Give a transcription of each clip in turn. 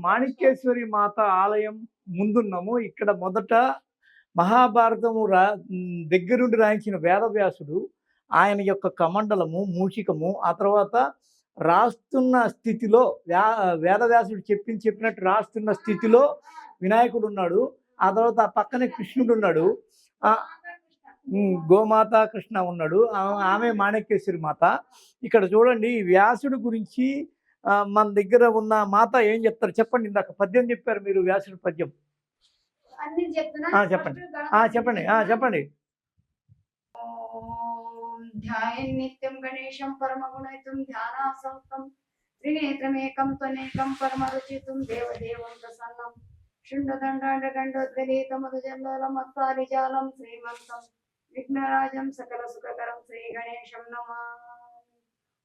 మాణిక్యేశ్వరి మాత ఆలయం ముందున్నాము. ఇక్కడ మొదట మహాభారతము రా దగ్గరుండి రాయించిన వేదవ్యాసుడు ఆయన యొక్క కమండలము మూషికము ఆ తర్వాత రాస్తున్న స్థితిలో వ్యా వేదవ్యాసుడు చెప్పింది చెప్పినట్టు రాస్తున్న స్థితిలో వినాయకుడు ఉన్నాడు ఆ తర్వాత ఆ పక్కనే కృష్ణుడు ఉన్నాడు ఆ, గోమాత కృష్ణ ఉన్నాడు. ఆమె మాణిక్యేశ్వరి మాత. ఇక్కడ చూడండి వ్యాసుడు గురించి మన దగ్గర ఉన్న మాత ఏం చెప్తారు? చెప్పండి ఇందాక. పద్యం చెప్పారు మీరు వ్యాసుడు పద్యం. చెప్పండి. ఆ, చెప్పండి. చెప్పండి. ధ్యాయన్ నిత్యం గణేశం పరమగుణైతం ధ్యానాసక్తం. త్రినేత్రమేకం త్వనేకం పరమరుచితం దేవదేవం ప్రసన్నం శుండదండాండ గండోద్గలీతమధుజల్లోలం మత్తారిజాలం శ్రీమంతం. విఘ్నరాజం సకల సుఖకరం శ్రీ గణేశం నమామి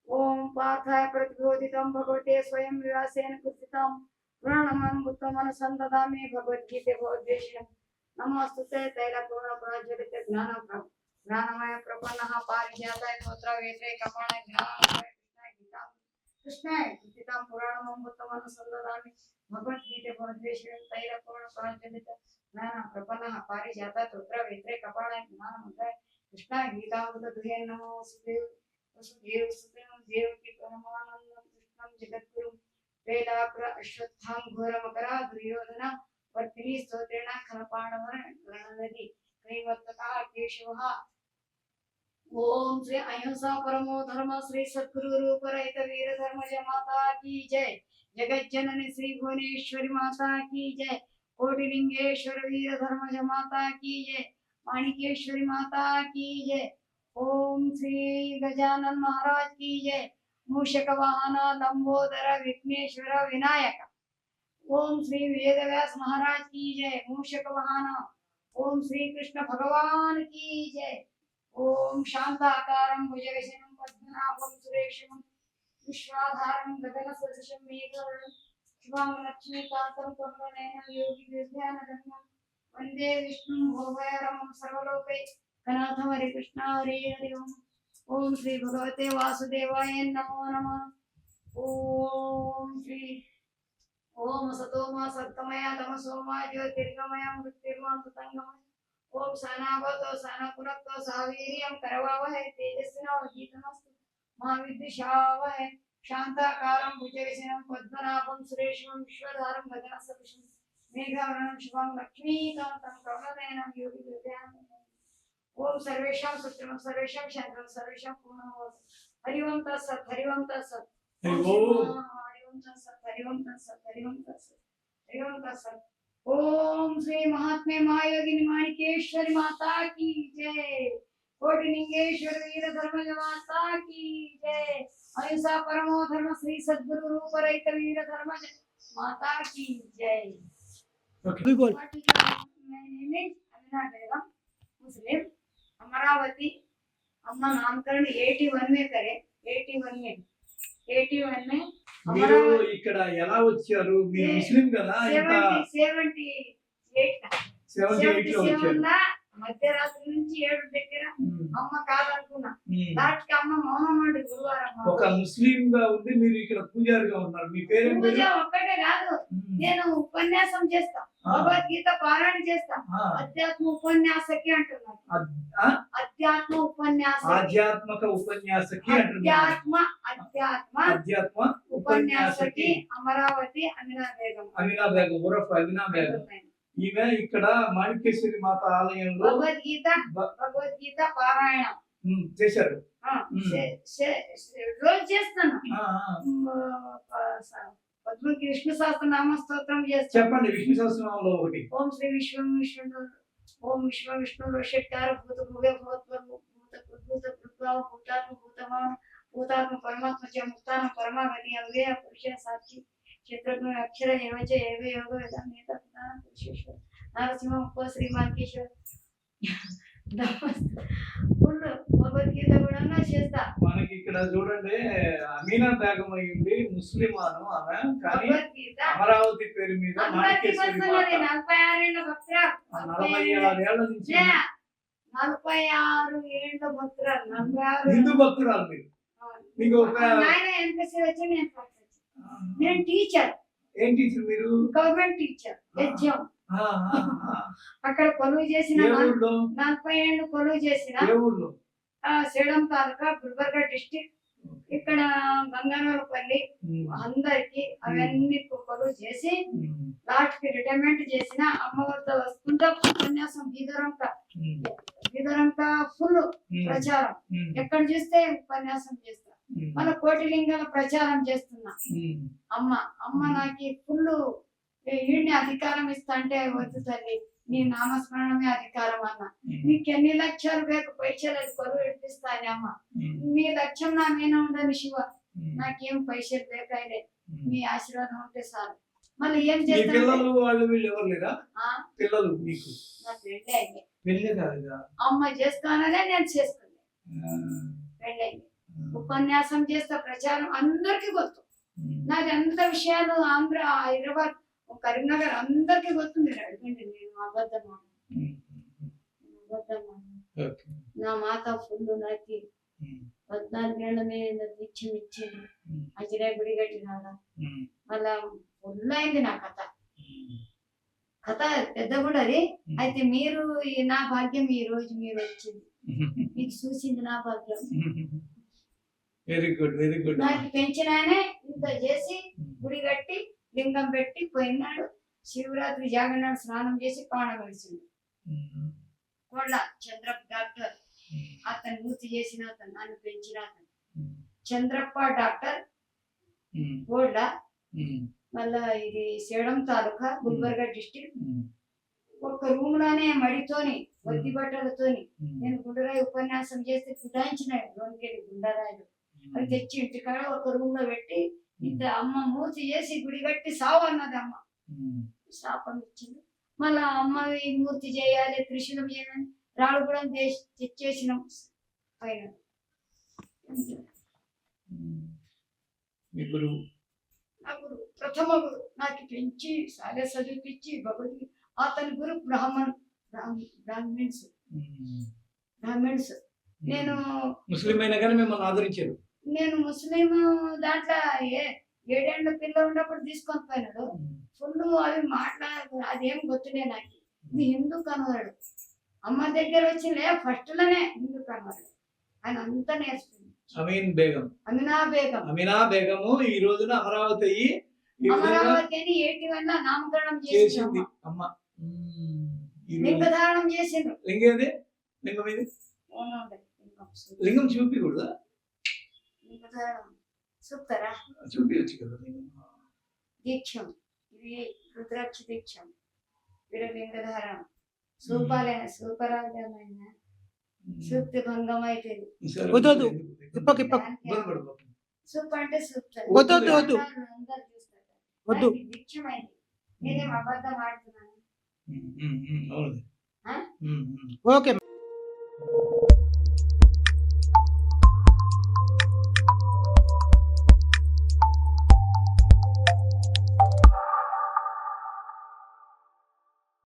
ओम पार्थाय प्रतिबोधितं भगवते स्वयं विवासेन कृतितं पुनर्नमनं उत्तमनुसन्ददामि भगवद्गीते भवद्वेषं नमोऽस्तु ते तैलपूर्णपराज्वलित ज्ञानप्रभ ज्ञानमय प्रपन्नः पारिजाताय गोत्रवेत्रे कपाणे ज्ञानमय गीतां कृष्णाय कृतितां पुराणमं उत्तमनुसन्ददामि भगवद्गीते भवद्वेषं तैलपूर्णपराज्वलित ज्ञानप्रपन्नः पारिजाताय गोत्रवेत्रे कपाणे ज्ञानमय। कृष्णाय गीतां नमोऽस्तु वसुदेव सुतनु देव परमानंद कृष्णम जगद्गुरु वेदाग्र अश्वत्थां घोरमकरा दुर्योधन वर्तिनी स्तोत्रेण खलपाणवर गणनदी श्रीमत्तका केशवः ओम श्री अहिंसा परमो धर्म श्री सद्गुरु रूप रहित वीर धर्म माता की जय। जगत जननी श्री भुवनेश्वरी माता की जय। कोटिलिंगेश्वर वीर धर्म माता की जय। माणिकेश्वरी माता की जय। ओम श्री गजानन महाराज की जय। मूषक वाहन लंबोदर विघ्नेश्वर विनायक। ओम श्री वेद व्यास महाराज की जय। मूषक वाहन। ओम श्री कृष्ण भगवान की जय। ओम शांताकारं भुजगशनं पद्मनाभं सुरेशं विश्वाधारं गगनसदृशं मेघवर्णं शुभाङ्गलक्ष्मीकान्तं कमलनयनं योगिविद्यानगम्यं वंदे विष्णुं भोगैरमं सर्वलोके अनाथ हरे कृष्ण, हरे हरे ओम। ओम श्री भगवते वासुदेवाय नमो नम। ओम श्री ओम सतोमा सत्तमया तमसोमा ज्योतिर्गमय मृत्युर्मा मृतंगमय ओम सहनावतो सनपुर सवीर करवावहै तेजस्विनावधीतमस्तु मा विद्विषावहै शान्ताकारं भुजविशनं पद्मनाभं सुरेशं विश्वधारं भजनसदृशं मेघावरणं शुभं लक्ष्मीकान्तं कमलनयनं योगिविद्यां ओम सर्वेशम सत्यम सर्वेशम चंद्रम सर्वेशम पूर्णम हरि ओम तत्सत हरिओम तत्सत तत्सत तत्सत तत्सत तत्सत। ओम श्री महात्मे माणिकेश्वरी माता की जय। वीर माता की जय। अहिंसा परमो धर्म श्री सद्गुरु रूप रहित वीर माता की जय। ओके मुस्लिम। अमरावती अम्मा नामकरण एटी वन में करे एटी वन में एटी वन में మీరు ఇక్కడ ఎలా వచ్చారు మీరు ముస్లిం కదా ఇంత seventy seventy eight seventy eight లో వచ్చారు సెవెన్ మధ్యరాత్రి నుంచి ఏడు దగ్గర ఉమ్, అమ్మ కాదనుకున్నా ఉమ్. దాటికి అమ్మ మౌనమండి గురువారం ఒక ముస్లిం గా ఉండి మీరు ఇక్కడ పూజారిగా ఉన్నారు మీ పేరేం పూజ పేరు ఒక్కటే కాదు ఉమ్, నేను ఉపన్యాసం చేస్తా ఆ, భగవద్గీత పారాయణ చేస్తా. అధ్యాత్మ ఉపన్యాసకి అంటున్నారు? అధ్యాత్మ ఉపన్యాసకి. ఆధ్యాత్మక ఉపన్యాసకి అధ్యాత్మ అధ్యాత్మ అధ్యాత్మ ఉపన్యాసకి అమరావతి అమినా బేగం అమినా బేగం ఉరఫ్ అమినా బేగం ఈమె ఇక్కడ మాణికేశ్వరి మాత ఆలయంలో భగవద్గీత భగవద్గీత పారాయణ. చేశారు. రోజు చేస్తాను. పద్మకి విష్ణు సహస్ర నామస్తోత్రం చేస్తాను చెప్పండి విష్ణు సహస్రనామంలో ఒకటి ఓం శ్రీ విశ్వం విష్ణు ఓం విశ్వ విష్ణు షట్కార భూత భువే భూత భూత భూత భూతావ భూతాత్మ భూతమా భూతాత్మ పరమాత్మ చ ముక్తానం పరమాగతి అవే పురుష సాక్షి క్షేత్రజ్ఞ అక్షర ఏవచ ఏవే యోగ వేదాం నేత ప్రధాన పురుషేశ్వర నరసింహ ఉప శ్రీమాంకేశ్వర ఫుల్ భగవద్గీత కూడా చేస్తా. మనకి ఇక్కడ చూడండి అమీనా బేగం అయ్యింది ముస్లిం అను ఆమె కానీ భగవద్గీత. అమరావతి పేరు మీద నలభై ఆరేళ్ళ భక్తురాలు ఆ నలభై నుంచి నలభై ఆరు ఏళ్ళ భక్తురాలు నలభై ఆరు హిందూ భక్తురాలు మీరు. మీకు ఎంపీసీ వచ్చి నేను టీచర్. ఏం టీచర్ మీరు? గవర్నమెంట్ టీచర్ ఆ. అక్కడ కొలువు చేసిన నలభై ఏళ్ళు కొలువు చేసిన సేలం తాలూకా గుల్బర్గా డిస్టిక్. ఇక్కడ ఉమ్, అందరికి అవన్నీ కొలువు చేసి లాస్ట్కి రిటైర్మెంట్ చేసిన అమ్మవారితో వస్తుంటే ఉపన్యాసం బీదరంక ఉమ్, బీదరంక ఫుల్ ప్రచారం. ఎక్కడ చూస్తే ఉపన్యాసం చేస్తా. మన కోటిలింగాల ప్రచారం చేస్తున్నా. అమ్మ అమ్మ నాకు ఫుల్ ఈయన్ని అధికారం ఇస్తా అంటే వద్దు తల్లి నీ నామస్మరణమే అధికారం అన్న. నీకు ఎన్ని లక్షలు వేకు పైసలు అది కొలువు ఇప్పిస్తాను అమ్మ. మీ లక్ష్యం నా మీద ఉండను శివ. నాకేం పైసలు ఉమ్. మీ ఆశీర్వాదం ఉంటే చాలు. మళ్ళీ ఏం పిల్లలు వాళ్ళు వీళ్ళు ఎవరు లేరా? ఆ, పిల్లలు మీకు. నా పెళ్ళి అయింది. పెళ్ళే కాదుగా అమ్మ చేసుకోననే నేను చేసుకున్నాను ఆ, పెళ్ళి అయింది. ఆ, ఉపన్యాసం చేస్తా ప్రచారం అందరికీ గుర్తు. నాది అంత విషయాలు ఆంధ్ర హైదరాబాద్ కరీంనగర్ అందరికీ గుర్తుంది మీరు అడగండి నేను అబద్ధం ఆడను. ఉమ్, ఉమ్, అబద్ధం ఆడను. ఓకే. నా మాత ఫుల్ నాకు ఉమ్, పద్నాలుగేళ్ళ మీద దీక్ష ఇచ్చింది. అజిరా గుడి కట్టినాడ? మళ్ళా ఫుల్ అయింది నా కథ. కథ పెద్ద కూడా అది. అయితే మీరు నా భాగ్యం ఈ రోజు మీరు వచ్చింది. మీకు చూసింది నా భాగ్యం. Very good very good. నాకు పెంచిన ఇంత చేసి గుడి కట్టి లింగం పెట్టి పోయినాడు. శివరాత్రి జాగరణ స్నానం చేసి పాన వెలిసిండు కోళ్ళ చంద్రప్ప డాక్టర్ అతను మూర్తి చేసిన అతను నన్ను పెంచిన అతను. చంద్రప్ప డాక్టర్ కోళ్ళ. మళ్ళా ఇది సేడం తాలూకా గుల్బర్గా డిస్టిక్. ఒక రూమ్లోనే మడితోని వద్ది బట్టలతోని. నేను గుండరాయి ఉపన్యాసం చేస్తే కుటాయించిన లోనికెళ్ళి గుండరాయిలు. అవి తెచ్చి ఇంటికాడ ఒక రూమ్లో పెట్టి ఇంత అమ్మ మూర్తి చేసి గుడి కట్టి సావు అన్నది అమ్మ. శాపం ఇచ్చింది. మళ్ళా అమ్మ ఈ మూర్తి చేయాలి త్రిశూలం చేయాలని రాళ్ళు కూడా తెచ్చి- తెచ్చేసినాం పైన. గురువు నా గురు ప్రథమ గురు. నాకు పెంచి సాలే చదివిపించి భగవద్గీత అతని గురు బ్రాహ్మణ్ బ్రాహ్మ- బ్రాహ్మిన్స్ బ్రాహ్మిన్స్ నేను ముస్లిం అయినా కానీ మిమ్మల్ని ఆదరించారు. నేను ముస్లిం దాంట్లో ఏ ఏడేళ్ళ పిల్ల ఉన్నప్పుడు తీసుకొని పోయినాడు. ఫుల్ అవి మాట్లాడ అదేం గుర్తులే నాకు. ఇది హిందూ కనవరుడు అమ్మ దగ్గర వచ్చిలే ఫస్ట్లోనే హిందూ కనవరుడు ఆయన అంతా నేర్చుకుంది. అమీన్ బేగం. అమినా బేగం. అమీనా బేగము ఈ రోజున అమరావతి అయ్యి అమరావతి అని ఏటి వల్ల నామకరణం చేసింది చేసింది. అమ్మ. లింగధారణం చేసిండ్రు. లింగేది లింగం. లింగం. చూపించకూడదా లింగధారణం చూపుతారా చూపించచ్చు కదా దీక్షం. ఇది రుద్రాక్ష దీక్షం. వీరు లింగధారణం సూపాలైన సూపరాజమైన సూక్తి భంగం అవుతుంది వద్దు? ఇప్పకు. సూప్ అంటే సూపుతారు వద్దు, వద్దు, వద్దు. దీక్షమైంది నేనేం అబద్ధం ఆడుతున్నాను. ఓకే.